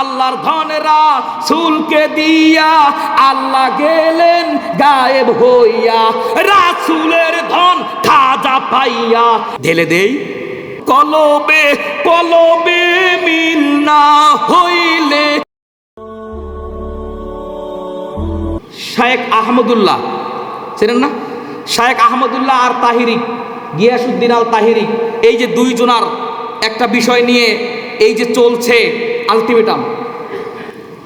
আল্লাহর ধনেরা সুলকে দিয়া আল্লাহ গেলেন গায়েব হইয়া। রাসুলের ধন খাজা পাইয়া। ঢেলে দেই। কলবে কলবে মিল না হইলে। শায়েক আহমদুল্লাহ, চেনেন না? শায়েক আহমদুল্লাহ আর তাহিরি গিয়াসুদ্দিন আল তাহিরি এই যে দুইজনার একটা বিষয় নিয়ে এই যে চলছে আলটিমেটাম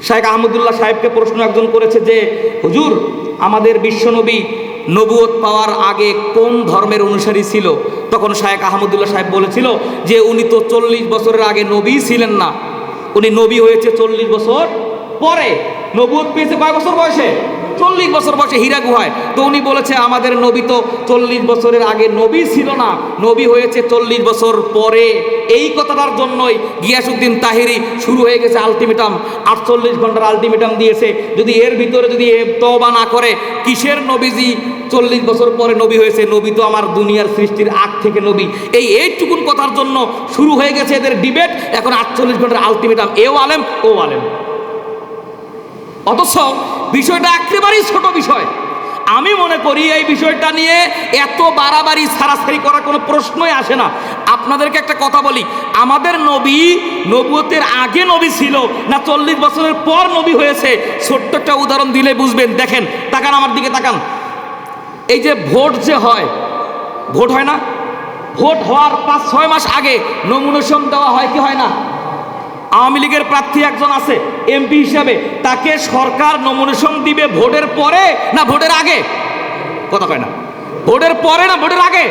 শাহেখ আহমদুল্লাহ সাহেবকে প্রশ্ন একজন করেছে যে, হুজুর, আমাদের বিশ্বনবী নবুয়ত পাওয়ার আগে কোন ধর্মের অনুসারী ছিল? তখন শায়েক আহমদুল্লাহ সাহেব বলেছিল যে, উনি তো চল্লিশ বছরের আগে নবী ছিলেন না। উনি নবী হয়েছে চল্লিশ বছর পরে। নবুয়ত পেয়েছে কয় বছর বয়সে? চল্লিশ বছর বয়সে হীরা গুহায়। তো উনি বলেছে, আমাদের নবী তো চল্লিশ বছরের আগে নবী ছিল না। নবী হয়েছে চল্লিশ বছর পরে। এই কথাটার জন্যই গিয়াসুদ্দিন তাহিরি শুরু হয়ে গেছে আলটিমেটাম। আটচল্লিশ ঘণ্টার আলটিমেটাম দিয়েছে। যদি এর ভিতরে যদি তবা না করে, কিসের নবীজি চল্লিশ বছর পরে নবী হয়েছে? নবী তো আমার দুনিয়ার সৃষ্টির আগ থেকে নবী। এই এইটুকুন কথার জন্য শুরু হয়ে গেছে এদের ডিবেট। এখন আটচল্লিশ ঘণ্টার আলটিমেটাম। এও আলেম, ও আলেম। অথচ বিষয়টা একেবারেই ছোট বিষয়। আমি মনে করি এই বিষয়টা নিয়ে এত বাড়াবাড়ি, সারাসারি করার কোনো প্রশ্নই আসে না। আপনাদেরকে একটা কথা বলি, আমাদের নবী নবুয়তের আগে নবী ছিল না চল্লিশ বছরের পর নবী হয়েছে? ছোট্ট একটা উদাহরণ দিলে বুঝবেন। দেখেন, তাকান আমার দিকে, তাকান। এই যে ভোট যে হয়, ভোট হয় না? ভোট হওয়ার পাঁচ ছয় মাস আগে নমুনেশন দেওয়া হয় কি হয় না? আওয়ামী লীগের প্রার্থী একজন আছে, এমপি হিসাবে। তাকে সরকার নমিনেশন দিবে ভোটের পরে না ভোটের আগে? কথা কয় না। ভোটের পরে না ভোটের আগে?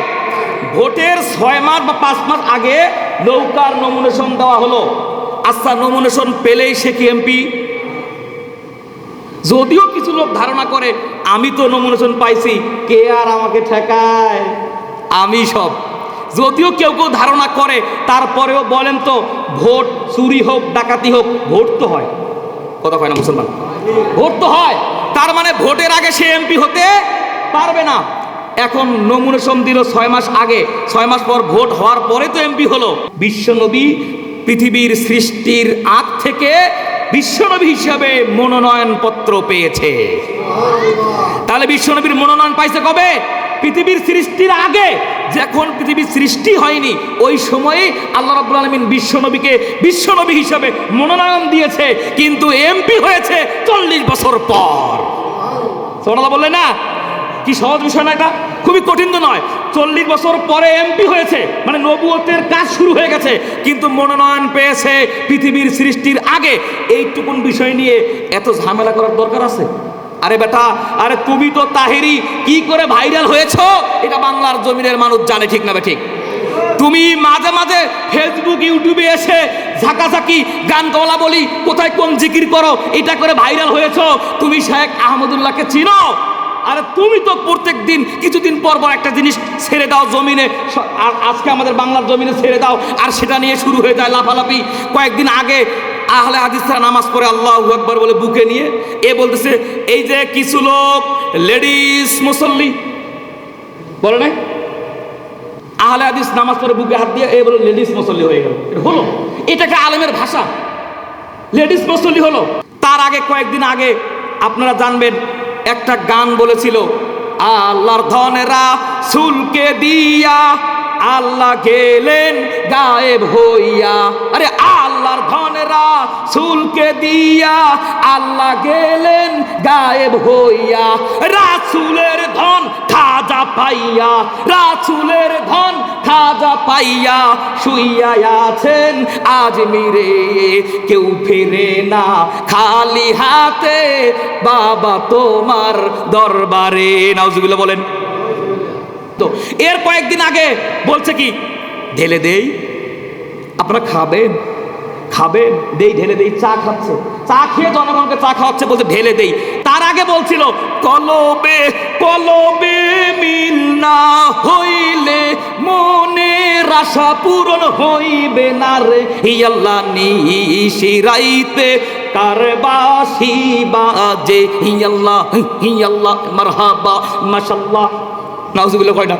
ভোটের ছয় মাস বা পাঁচ মাস আগে নৌকার নমিনেশন দেওয়া হলো। আচ্ছা নমিনেশন পেলেই সে কি এমপি? যদিও কিছু লোক ধারণা করে, আমি তো নমিনেশন পাইছি, কে আর আমাকে ঠেকায়? আমি সব। যদিও কেউ কেউ ধারণা করে, তারপরেও বলেন তো, ভোট চুরি হোক, ডাকাতি হোক, ভোট তো হয়। কথা কয় না মুসলমান? ভোট তো হয়। তার মানে ভোটের আগে সে এমপি হতে পারবে না। এখন নমুনেশন দিল ছয় মাস আগে, ছয় মাস পর ভোট হওয়ার পরে তো এমপি হলো। বিশ্বনবী পৃথিবীর সৃষ্টির আগ থেকে বিশ্বনবী হিসাবে মনোনয়ন পত্র পেয়েছে। তাহলে বিশ্বনবীর মনোনয়ন পাইছে কবে? পৃথিবীর সৃষ্টির আগে। যখন পৃথিবীর সৃষ্টি হয়নি, ওই সময়ে আল্লাহ রাব্বুল আলমিন বিশ্বনবীকে বিশ্বনবী হিসাবে মনোনয়ন দিয়েছে। কিন্তু এমপি হয়েছে চল্লিশ বছর পর। সোনালা বললে না, কি সহজ বিষয় না এটা? খুবই কঠিন তো নয়। চল্লিশ বছর পরে এমপি হয়েছে মানে নবুয়তের কাজ শুরু হয়ে গেছে। কিন্তু মনোনয়ন পেয়েছে পৃথিবীর সৃষ্টির আগে। এইটুকুন বিষয় নিয়ে এত ঝামেলা করার দরকার আছে? আরে বেটা, আরে তুমি তো তাহেরি, কি করে ভাইরাল হয়েছো? এটা বাংলার জমিনের মানুষ জানে ঠিক না ঠিক তুমি মাঝে মাঝে ফেসবুক ইউটিউবে এসে ঝাঁকাঝাঁকি, গান গলা বলি, কোথায় কোন জিকির করো, এটা করে ভাইরাল হয়েছো। তুমি শেখ আহমদুল্লাহকে চিনো? আরে তুমি তো প্রত্যেক দিন কিছুদিন পর পর একটা জিনিস ছেড়ে দাও জমিনে আর আজকে আমাদের বাংলার জমিনে ছেড়ে দাও, আর সেটা নিয়ে শুরু হয়ে যায় লাফালাফি। কয়েকদিন আগে আহলে হাদিসরা নামাজ পড়ে আল্লাহ একবার বলে বুকে নিয়ে এ বলতেছে, এই যে কিছু লোক লেডিস মুসল্লি, বলে নাই? আহলে হাদিস নামাজ পড়ে বুকে হাত দিয়ে এ বলে লেডিস মুসল্লি হয়ে গেল। এটা হলো। এটাকে আলেমের ভাষা। লেডিস মুসল্লি হলো। তার আগে কয়েকদিন আগে আপনারা জানবেন, একটা গান বলেছিল, আল্লাহর ধনেরা সুলকে দিয়া, আল্লাহ গেলেন গায়েব হইয়া। আরে, আল্লাহর ধনেরা সুলকে দিয়া আল্লাহ গেলেন গায়েব হইয়া। রাসুলের ধন খাজা পাইয়া, রাসুলের ধন খাজা পাইয়া শুইয়া আছেন আজ মিরে কেউ ফেরে না খালি হাতে, বাবা তোমার দরবারে। নাউজুবিল্লাহ বলেন। তো এর কয়েকদিন আগে বলছে কি, ঢেলে দেই, আপনারা খাবেন। খাবেন দেই, ঢেলে দেই, চা খাচ্ছে। চা খেয়ে জনগণকে চা খাওয়াচ্ছে বলছে, ঢেলে দেই। তার আগে বলছিল, কলবে কলবে মিল না হইলে মনের আশা পূরণ হইবে না রে। আল্লাহ নিশিরাইতে কার বাসি বাজে। হি আল্লাহ হি আল্লাহ, মারহাবা মাশাল্লাহ নাউজুবিল্লাহ কয় না